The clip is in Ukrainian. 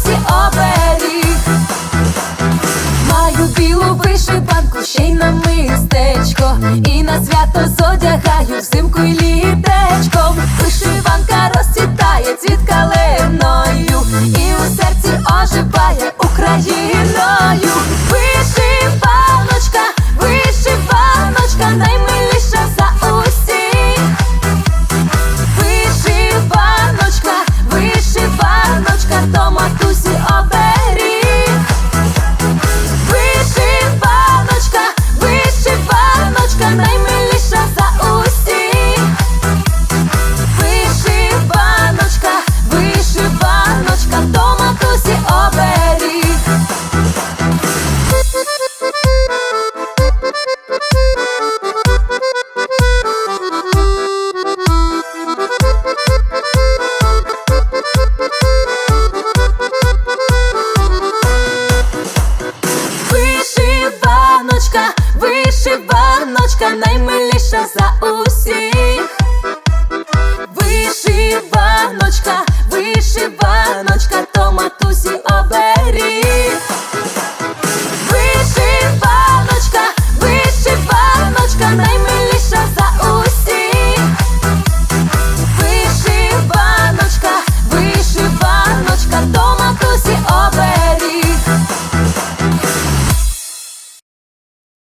лісі оберіг, маю білу вишиванку, ще й на мистечко, і на свято. Дівчиночка наймиліша за усіх. Вишив.